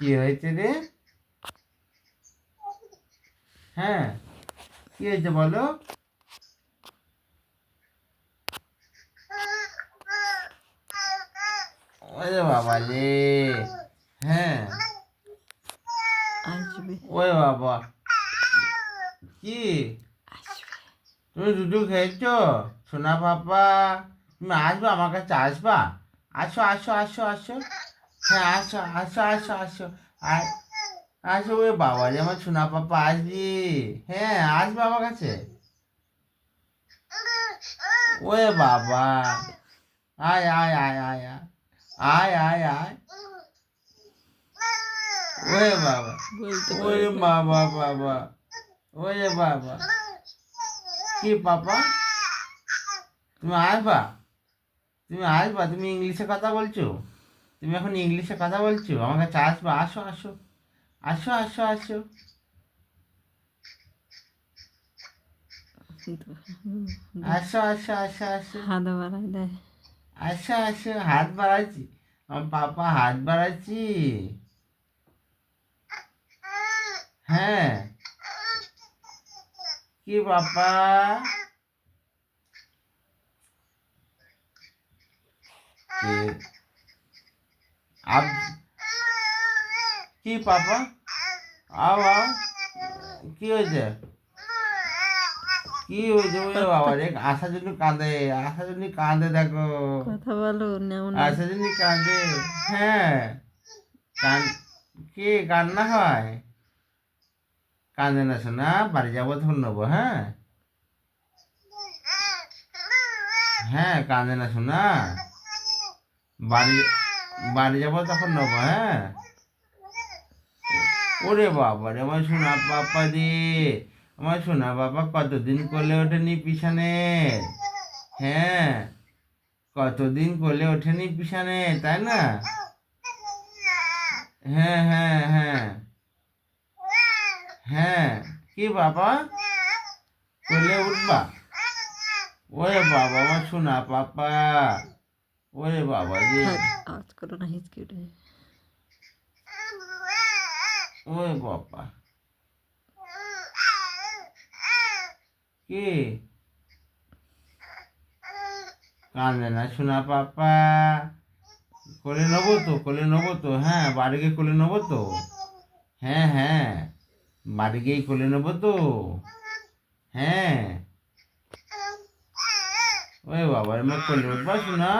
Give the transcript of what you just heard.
কি হয়েছে রে? হ্যাঁ কি হয়েছে বলো? ওরে বাবা রে হ্যাঁ। ওরে বাবা কি? তুমি দুধু খেয়েছো? সোনা পাপা তুমি আসবা আমার কাছে আসবা? আসো আসো আসো আসো। হ্যাঁ আসো আসো আসো আসো। আর আসো ওই বাবা যে আমার সোনা পাপা আসবি। হ্যাঁ আস আমার কাছে। ওয়ে বাবা। আয় আয় আয় আয় আয়। আয় আয় ওয়ে বাবা। ওই বাবা বাবা। ওরে বাবা। কি পাপা? তুমি আসবা? তুমি আসবা? তুমি ইংলিশে কথা বলছো? তুমি এখন ইংলিশে কথা বলছো? আমার কাছে আসবা আসো আসো। আসো আসো আসো। আসো আসো আসো আসো। হাত বাড়াই দেয় আসো আসো হাত বাড়াচ্ছি। আমার পাপা হাত বাড়াচ্ছি। হ্যাঁ। কি বাপা কি- আপ কি পাপা আও আও কি হয়েছে? কি হয়েছে ওরে বাবা রে? আসার জন্য কাঁদে আসার জন্য কাঁদে দেখো। কথা বলো নেও না। আসার জন্য কাঁদে হ্যাঁ। কান কি কান্না হয়? কাঁদে না শোনা বাড়ি যাব তখন নেব হ্যাঁ। হ্যাঁ কাঁদে না শোনা বাড়ি বাড়ি যাব তখন নেব হ্যাঁ? ওরে বাবা রে আমার সোনা পাপা রে আমার সোনা বাবা কতদিন করলে ওঠেনি পিছনে? হ্যাঁ কতদিন করলে ওঠেনি পিছনে, তাই না? হ্যাঁ হ্যাঁ হ্যাঁ। হ্যাঁ কি বাবা? করলে উঠবা? ওরে বাবা, আমার সোনা পাপা ওরে বাবা রে থাক, আওয়াজ করো না হিচকি উঠে ওরে বাবা কি কান্দে না সোনা পাপা কোলে নেব তো কোলে নেব তো হ্যাঁ বাড়ি গিয়ে কোলে নেব তো হ্যাঁ হ্যাঁ বাড়ি গিয়ে কোলে নেব তো হ্যাঁ ওই বাবা আমার কোলে উঠবা শোনা